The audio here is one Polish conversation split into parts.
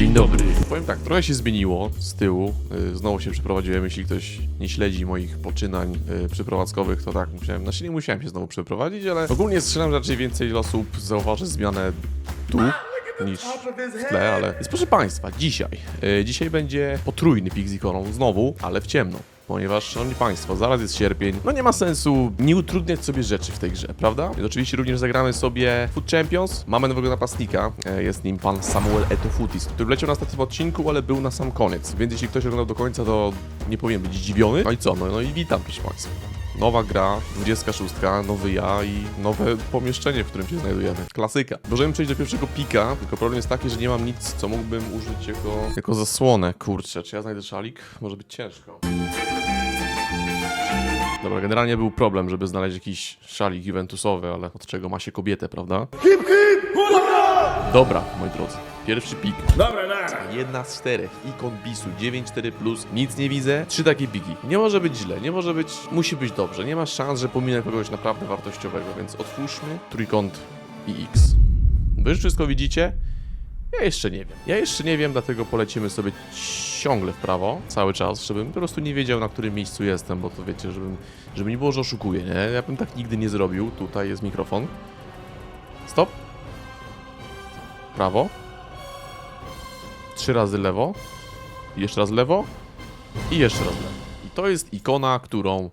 Dzień dobry. Powiem tak, trochę się zmieniło z tyłu. Y, Znowu się przeprowadziłem. Jeśli ktoś nie śledzi moich poczynań y, przeprowadzkowych, to tak, musiałem, znaczy nie musiałem się znowu przeprowadzić, ale ogólnie strzelam, raczej więcej osób zauważy zmianę tu niż w tle, ale... Więc proszę Państwa, dzisiaj, y, dzisiaj będzie potrójny pik z znowu, ale w ciemno. Ponieważ, szanowni Państwo, zaraz jest sierpień, no nie ma sensu nie utrudniać sobie rzeczy w tej grze, prawda? Więc oczywiście również zagramy sobie Food Champions. Mamy nowego napastnika, e, jest nim pan Samuel Etofutis, który leciał na ostatnim odcinku, ale był na sam koniec. Więc jeśli ktoś oglądał do końca, to nie powinien być zdziwiony. No i co? No, no i witam, proszę Państwa. Nowa gra, 26, nowy ja i nowe pomieszczenie, w którym się znajdujemy. Klasyka. Możemy przejść do pierwszego pika, tylko problem jest taki, że nie mam nic, co mógłbym użyć jako, jako zasłonę. Kurczę, czy ja znajdę szalik? Może być ciężko. Dobra, generalnie był problem, żeby znaleźć jakiś szalik eventusowy, ale od czego ma się kobietę, prawda? Hip, hip, Dobra, moi drodzy. Pierwszy pik. Dobra, dobra. Jedna z czterech. Ikon bisu 9-4+, plus. nic nie widzę. Trzy takie piki. Nie może być źle, nie może być... Musi być dobrze. Nie ma szans, że pominę kogoś naprawdę wartościowego, więc otwórzmy trójkąt i X. Wy już wszystko widzicie? Ja jeszcze nie wiem. Ja jeszcze nie wiem, dlatego polecimy sobie ciągle w prawo, cały czas, żebym po prostu nie wiedział, na którym miejscu jestem, bo to wiecie, żebym, żeby nie było, że oszukuję, nie? Ja bym tak nigdy nie zrobił. Tutaj jest mikrofon. Stop. Prawo. Trzy razy lewo. Jeszcze raz lewo. I jeszcze raz lewo. I to jest ikona, którą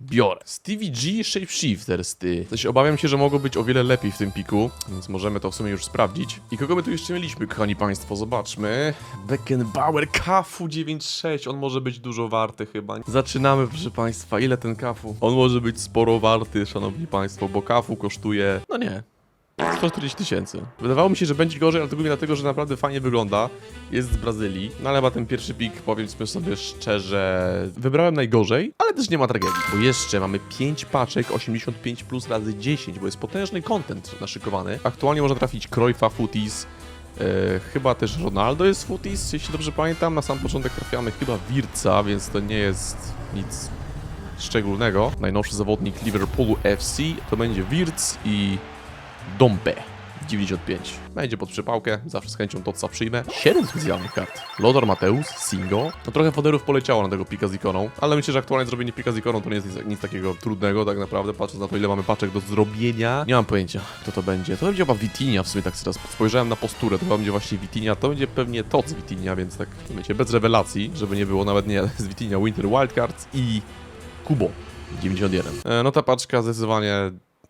biorę. Stevie G Shapeshifters, ty. Coś obawiam się, że mogło być o wiele lepiej w tym piku, więc możemy to w sumie już sprawdzić. I kogo my tu jeszcze mieliśmy, kochani państwo? Zobaczmy. Beckenbauer Kafu 96. On może być dużo warty chyba. Zaczynamy, proszę państwa. Ile ten Kafu? On może być sporo warty, szanowni państwo, bo Kafu kosztuje... No nie, 140 tysięcy. Wydawało mi się, że będzie gorzej, ale to głównie dlatego, że naprawdę fajnie wygląda. Jest z Brazylii. No ale ma ten pierwszy pik, powiedzmy sobie szczerze, wybrałem najgorzej, ale też nie ma tragedii. Bo jeszcze mamy 5 paczek 85 plus razy 10, bo jest potężny content naszykowany. Aktualnie można trafić Cruyffa, Footies, e, chyba też Ronaldo jest Footies, jeśli dobrze pamiętam. Na sam początek trafiamy chyba Wirca, więc to nie jest nic szczególnego. Najnowszy zawodnik Liverpoolu FC to będzie Wirc i Dompe 95. Będzie pod przypałkę, zawsze z chęcią to co przyjmę. 7 specjalnych kart. Lodor Mateus, Singo. No trochę foderów poleciało na tego pika z ikoną, ale myślę, że aktualnie zrobienie pika z ikoną to nie jest nic, nic takiego trudnego tak naprawdę, patrząc na to ile mamy paczek do zrobienia. Nie mam pojęcia, kto to będzie. To będzie chyba Vitinia w sumie tak teraz spojrzałem na posturę, to chyba będzie właśnie Vitinia, to będzie pewnie to z Vitinia, więc tak wiecie, bez rewelacji, żeby nie było nawet nie z Vitinia Winter Wildcards i Kubo 91. E, no ta paczka zdecydowanie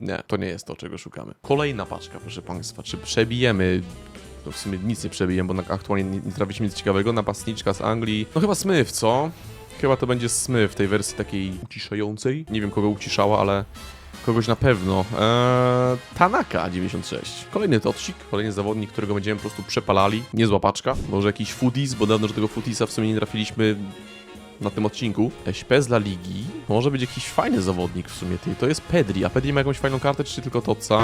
nie, to nie jest to, czego szukamy. Kolejna paczka, proszę Państwa. Czy przebijemy... No w sumie nic nie przebijemy, bo aktualnie nie, trafiliśmy nic ciekawego. Napastniczka z Anglii. No chyba Smith, co? Chyba to będzie Smith w tej wersji takiej uciszającej. Nie wiem, kogo uciszała, ale kogoś na pewno. Eee, Tanaka 96. Kolejny tocik, kolejny zawodnik, którego będziemy po prostu przepalali. Niezła paczka. Może jakiś Foodies, bo dawno, że tego Foodiesa w sumie nie trafiliśmy na tym odcinku. SP z La Ligi. Może być jakiś fajny zawodnik w sumie, ty. To jest Pedri, a Pedri ma jakąś fajną kartę, czy tylko Toca?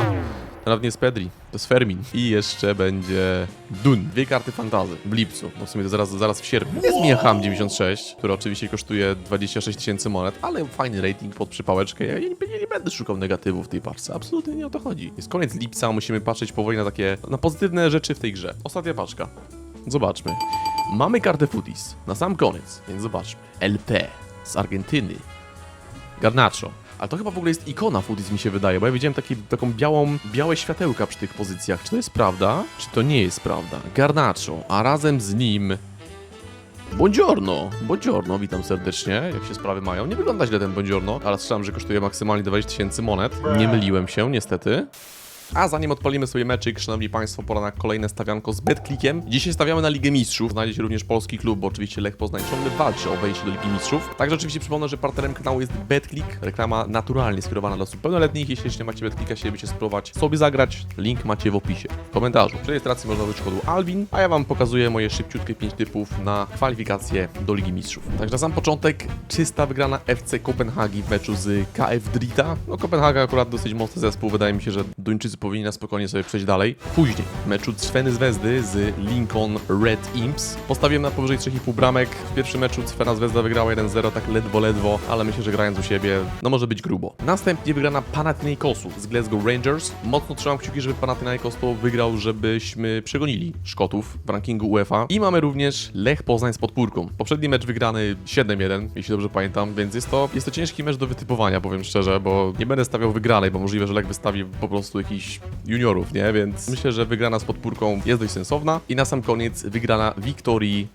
To nawet nie jest Pedri, to jest Fermin. I jeszcze będzie Dun. Dwie karty fantazy w lipcu, bo w sumie to zaraz, zaraz w sierpniu. Jest Miacham 96, który oczywiście kosztuje 26 tysięcy monet, ale fajny rating pod przypałeczkę. Ja nie, nie, nie będę szukał negatywów w tej parce, absolutnie nie o to chodzi. Jest koniec lipca, musimy patrzeć powoli na takie, na pozytywne rzeczy w tej grze. Ostatnia paczka. Zobaczmy. Mamy kartę Footies na sam koniec, więc zobaczmy. LP z Argentyny. Garnacho. Ale to chyba w ogóle jest ikona Footies mi się wydaje, bo ja widziałem taki, taką białą, białe światełka przy tych pozycjach. Czy to jest prawda? Czy to nie jest prawda? Garnacho, a razem z nim... Buongiorno! Buongiorno, witam serdecznie, jak się sprawy mają. Nie wygląda źle ten Buongiorno, ale słyszałem, że kosztuje maksymalnie 20 tysięcy monet. Nie myliłem się, niestety. A zanim odpalimy sobie meczyk, szanowni państwo, pora na kolejne stawianko z BetClickiem. Dzisiaj stawiamy na Ligę Mistrzów. Znajdziecie również polski klub, bo oczywiście Lech Poznań ciągle walczy o wejście do Ligi Mistrzów. Także oczywiście przypomnę, że partnerem kanału jest BetClick. Reklama naturalnie skierowana do osób pełnoletnich. Jeśli jeszcze nie macie BetClicka, chcielibyście spróbować sobie zagrać, link macie w opisie. W komentarzu. Przy rejestracji można użyć kodu ALVIN, a ja wam pokazuję moje szybciutkie 5 typów na kwalifikacje do Ligi Mistrzów. Także na sam początek czysta wygrana FC Kopenhagi w meczu z KF Drita. No Kopenhaga akurat dosyć mocny zespół. Wydaje mi się, że Duńczycy powinien na spokojnie sobie przejść dalej. Później, w meczu Cweny Zvezdy z Lincoln Red Imps. Postawiłem na powyżej 3,5 bramek. W pierwszym meczu Cwena Zvezda wygrała 1-0, tak ledwo, ledwo, ale myślę, że grając u siebie, no może być grubo. Następnie wygrana Panathinaikosu z Glasgow Rangers. Mocno trzymam kciuki, żeby Panathinaikos to wygrał, żebyśmy przegonili Szkotów w rankingu UEFA. I mamy również Lech Poznań z podpórką. Poprzedni mecz wygrany 7-1, jeśli dobrze pamiętam, więc jest to, jest to ciężki mecz do wytypowania, powiem szczerze, bo nie będę stawiał wygranej, bo możliwe, że Lech wystawi po prostu jakichś juniorów, nie? Więc myślę, że wygrana z podpórką jest dość sensowna. I na sam koniec wygrana Wiktorii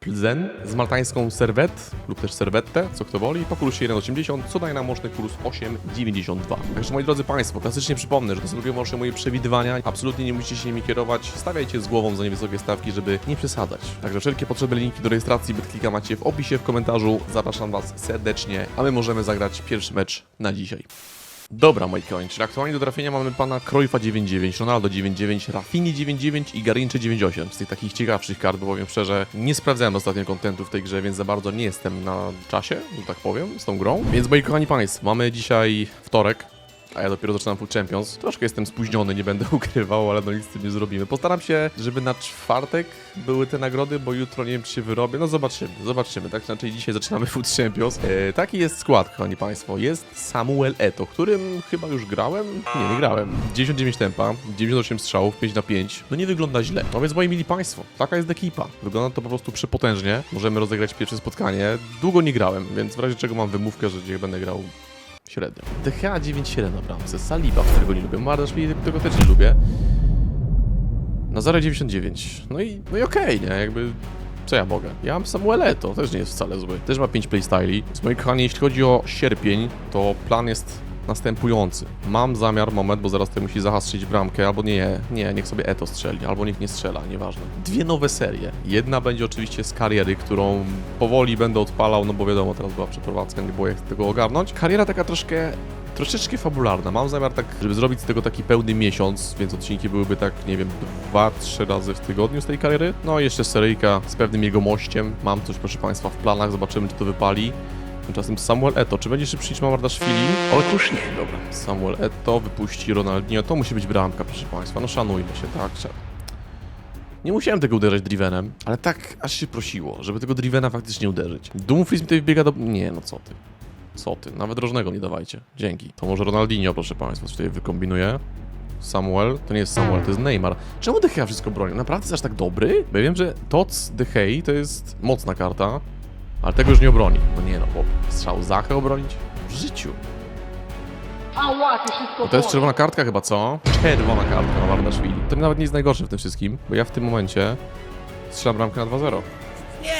Plzen z maltańską serwet lub też serwetę, co kto woli, po kursie 1,80, co daje nam łączny kurs 8,92. Także moi drodzy Państwo, klasycznie przypomnę, że to są tylko moje przewidywania, absolutnie nie musicie się nimi kierować, stawiajcie z głową za niewysokie stawki, żeby nie przesadzać. Także wszelkie potrzebne linki do rejestracji BetClicka macie w opisie, w komentarzu, zapraszam Was serdecznie, a my możemy zagrać pierwszy mecz na dzisiaj. Dobra, moi kochani, czyli aktualnie do trafienia mamy pana Cruyffa 9.9, Ronaldo 9.9, Rafinha 9.9 i Garincze 9.8. Z tych takich ciekawszych kart, bo powiem szczerze, nie sprawdzałem ostatnio kontentu w tej grze, więc za bardzo nie jestem na czasie, że tak powiem, z tą grą. Więc moi kochani państwo, mamy dzisiaj wtorek, a ja dopiero zaczynam Food Champions. Troszkę jestem spóźniony, nie będę ukrywał, ale no nic z tym nie zrobimy. Postaram się, żeby na czwartek były te nagrody, bo jutro nie wiem, czy się wyrobię. No zobaczymy, zobaczymy. Tak inaczej dzisiaj zaczynamy Food Champions. E, taki jest skład, kochani państwo. Jest Samuel Eto, którym chyba już grałem? Nie, nie grałem. 99 tempa, 98 strzałów, 5 na 5. No nie wygląda źle. No więc moi mili państwo, taka jest ekipa. Wygląda to po prostu przepotężnie. Możemy rozegrać pierwsze spotkanie. Długo nie grałem, więc w razie czego mam wymówkę, że dzisiaj będę grał średnio. DHA 9-7 na bramce, Saliba, którego nie lubię, Mardaszwili, którego też nie lubię. Na 0,99. No i, no i okej, nie? Jakby... Co ja mogę? Ja mam Samuel to też nie jest wcale zły. Też ma 5 playstyli. Z moi kochani, jeśli chodzi o sierpień, to plan jest następujący. Mam zamiar, moment, bo zaraz tutaj musi Zaha strzelić bramkę, albo nie, nie, niech sobie Eto strzeli, albo niech nie strzela, nieważne. Dwie nowe serie. Jedna będzie oczywiście z kariery, którą powoli będę odpalał, no bo wiadomo, teraz była przeprowadzka, nie było jak tego ogarnąć. Kariera taka troszkę troszeczkę fabularna. Mam zamiar tak, żeby zrobić z tego taki pełny miesiąc, więc odcinki byłyby tak, nie wiem, dwa, trzy razy w tygodniu z tej kariery. No i jeszcze seryjka z pewnym jego mościem. Mam coś, proszę Państwa, w planach, zobaczymy, czy to wypali. Tymczasem Samuel Eto. Czy będzie szybszy niż Mamardaszwili? Otóż nie. Dobra. Samuel Eto wypuści Ronaldinho. To musi być bramka, proszę Państwa. No szanujmy się, tak? Trzeba. Nie musiałem tego uderzać Drivenem, ale tak aż się prosiło, żeby tego Drivena faktycznie uderzyć. Dumfries mi tutaj wbiega do... Nie, no co ty. Co ty? Nawet rożnego nie dawajcie. Dzięki. To może Ronaldinho, proszę Państwa, coś tutaj wykombinuje. Samuel, to nie jest Samuel, to jest Neymar. Czemu De Gea wszystko broni? Naprawdę jest aż tak dobry? Bo ja wiem, że Tots De Gea to jest mocna karta, ale tego już nie obroni. No nie no, bo strzał Zachę obronić? W życiu. No to jest czerwona kartka chyba, co? Czerwona kartka na Wardaszwili. To nawet nie jest najgorsze w tym wszystkim, bo ja w tym momencie strzelam bramkę na 2-0. Nie!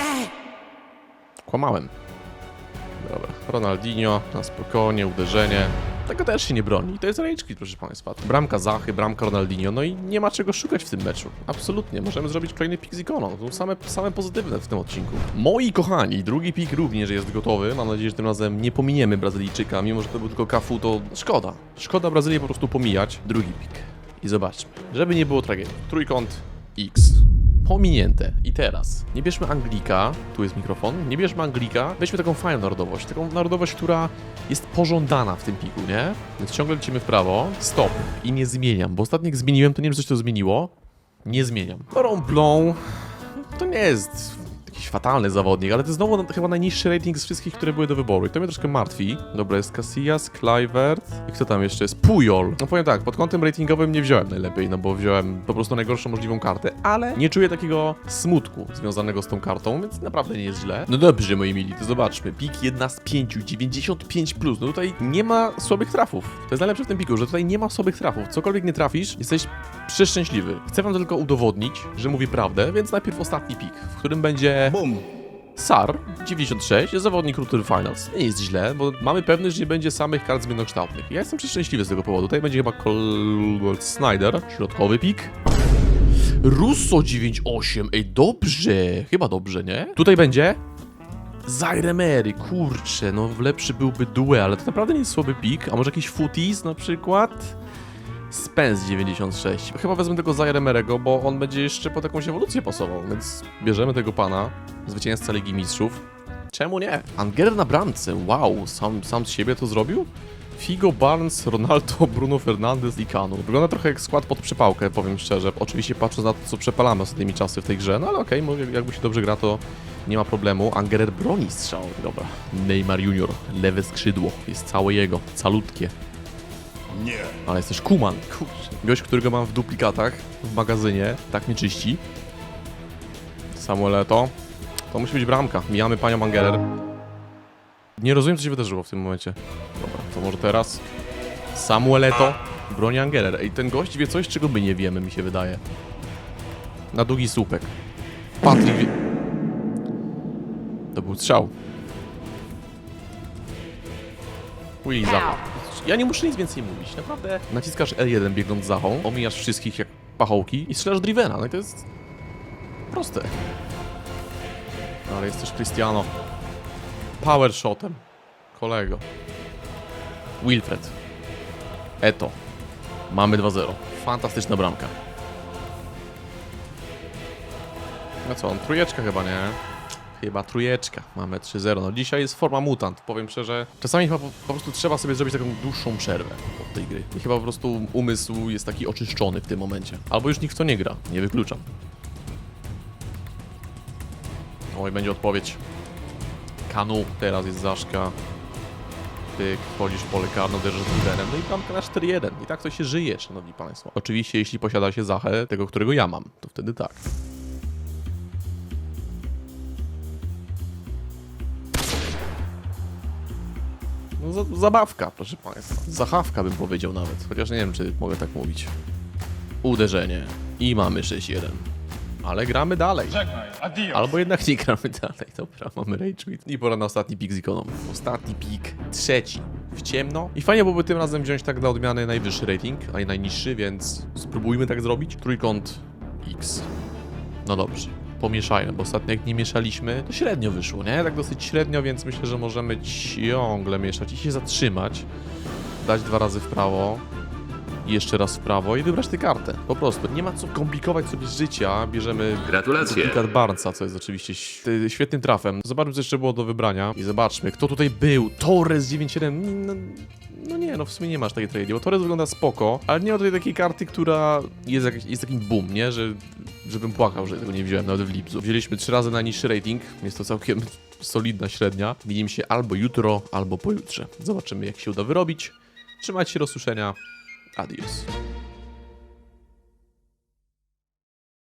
Kłamałem. Dobra, Ronaldinho, na spokojnie, uderzenie. Tego też się nie broni. To jest rage proszę Państwa. Bramka Zachy, bramka Ronaldinho, no i nie ma czego szukać w tym meczu. Absolutnie. Możemy zrobić kolejny pik z ikoną. To same, same pozytywne w tym odcinku. Moi kochani, drugi pik również jest gotowy. Mam nadzieję, że tym razem nie pominiemy Brazylijczyka. Mimo, że to był tylko Cafu, to szkoda. Szkoda Brazylię po prostu pomijać. Drugi pik. I zobaczmy. Żeby nie było tragedii. Trójkąt X pominięte. I teraz, nie bierzmy Anglika, tu jest mikrofon, nie bierzmy Anglika, weźmy taką fajną narodowość, taką narodowość, która jest pożądana w tym piku, nie? Więc ciągle lecimy w prawo, stop i nie zmieniam, bo ostatnio jak zmieniłem, to nie wiem, czy coś to zmieniło, nie zmieniam. Blanc to nie jest jakiś fatalny zawodnik, ale to jest znowu chyba najniższy rating z wszystkich, które były do wyboru i to mnie troszkę martwi. Dobra, jest Casillas, Kluivert i kto tam jeszcze jest? Pujol. No powiem tak, pod kątem ratingowym nie wziąłem najlepiej, no bo wziąłem po prostu najgorszą możliwą kartę, ale nie czuję takiego smutku związanego z tą kartą, więc naprawdę nie jest źle. No dobrze, moi mili, to zobaczmy. Pik 1 z 5, 95+, plus. no tutaj nie ma słabych trafów. To jest najlepsze w tym piku, że tutaj nie ma słabych trafów. Cokolwiek nie trafisz, jesteś przeszczęśliwy. Chcę wam tylko udowodnić, że mówię prawdę, więc najpierw ostatni pik, w którym będzie Bum. SAR 96, jest zawodnik Rutur Finals. Nie jest źle, bo mamy pewność, że nie będzie samych kart zmiennokształtnych. Ja jestem przeszczęśliwy z tego powodu. Tutaj będzie chyba Col Snyder, środkowy pik. Russo 98, ej dobrze, chyba dobrze, nie? Tutaj będzie Zaire Mary, kurczę, no lepszy byłby Due, ale to naprawdę nie jest słaby pik. A może jakiś Footies na przykład? Spence 96. Chyba wezmę tego Zaire Merego, bo on będzie jeszcze pod jakąś ewolucję pasował, więc bierzemy tego pana, zwycięzca Ligi Mistrzów. Czemu nie? Anger na bramce, wow, sam, sam z siebie to zrobił? Figo, Barnes, Ronaldo, Bruno Fernandes i Kanu. Wygląda trochę jak skład pod przepałkę, powiem szczerze. Oczywiście patrząc na to, co przepalamy ostatnimi czasy w tej grze, no ale okej, okay, jakby się dobrze gra, to nie ma problemu. Angerer broni strzał. Dobra. Neymar Junior, lewe skrzydło. Jest całe jego, calutkie. Nie. Ale jest też Kuman. Kurczę. Gość, którego mam w duplikatach w magazynie. Tak mnie czyści. Samueleto. To musi być bramka. Mijamy panią Angerer. Nie rozumiem, co się wydarzyło w tym momencie. Dobra, to może teraz. Samueleto broni Angerer. Ej, ten gość wie coś, czego my nie wiemy, mi się wydaje. Na długi słupek. Patryk wie... To był strzał. Willy. Ja nie muszę nic więcej mówić, naprawdę. Naciskasz L1 biegnąc Zachą, omijasz wszystkich jak pachołki i strzelasz Drivena, no i to jest... proste. Ale jest też Cristiano. Power shotem. Kolego. Wilfred. Eto. Mamy 2-0. Fantastyczna bramka. No co, on trójeczka chyba, nie? Chyba trójeczka. Mamy 3-0. No dzisiaj jest forma mutant. Powiem szczerze, czasami chyba po, po prostu trzeba sobie zrobić taką dłuższą przerwę od tej gry. I chyba po prostu umysł jest taki oczyszczony w tym momencie. Albo już nikt w to nie gra. Nie wykluczam. Oj, będzie odpowiedź. Kanu, teraz jest Zaszka. Ty wchodzisz pole karne, uderzysz liderem, no i bramka na 4-1. I tak to się żyje, szanowni państwo. Oczywiście, jeśli posiada się Zachę, tego, którego ja mam, to wtedy tak. No, za, zabawka, proszę państwa. Zachawka bym powiedział nawet, chociaż nie wiem, czy mogę tak mówić. Uderzenie. I mamy 6-1. Ale gramy dalej. Żegnaj, adios. Albo jednak nie gramy dalej. Dobra, mamy Rage Quit. I pora na ostatni pik z ikoną. Ostatni pik, trzeci. W ciemno. I fajnie byłoby tym razem wziąć tak dla odmiany najwyższy rating, a nie najniższy, więc spróbujmy tak zrobić. Trójkąt X. No dobrze. Pomieszajmy, bo ostatnio jak nie mieszaliśmy, to średnio wyszło, nie? Tak dosyć średnio, więc myślę, że możemy ciągle mieszać i się zatrzymać. Dać dwa razy w prawo. Jeszcze raz w prawo i wybrać tę kartę. Po prostu. Nie ma co komplikować sobie życia. Bierzemy Gratulacje. Duplikat Barnesa, co jest oczywiście świetnym trafem. Zobaczmy, co jeszcze było do wybrania. I zobaczmy, kto tutaj był. Torres 97. No, no nie, no w sumie nie masz takiej tragedii, bo Torres wygląda spoko, ale nie ma tutaj takiej karty, która jest, jak, jest takim boom, nie? Że, żebym płakał, że tego nie wziąłem nawet w lipcu. Wzięliśmy trzy razy najniższy rating. Jest to całkiem solidna średnia. Widzimy się albo jutro, albo pojutrze. Zobaczymy, jak się uda wyrobić. Trzymajcie się, do usłyszenia. Adios.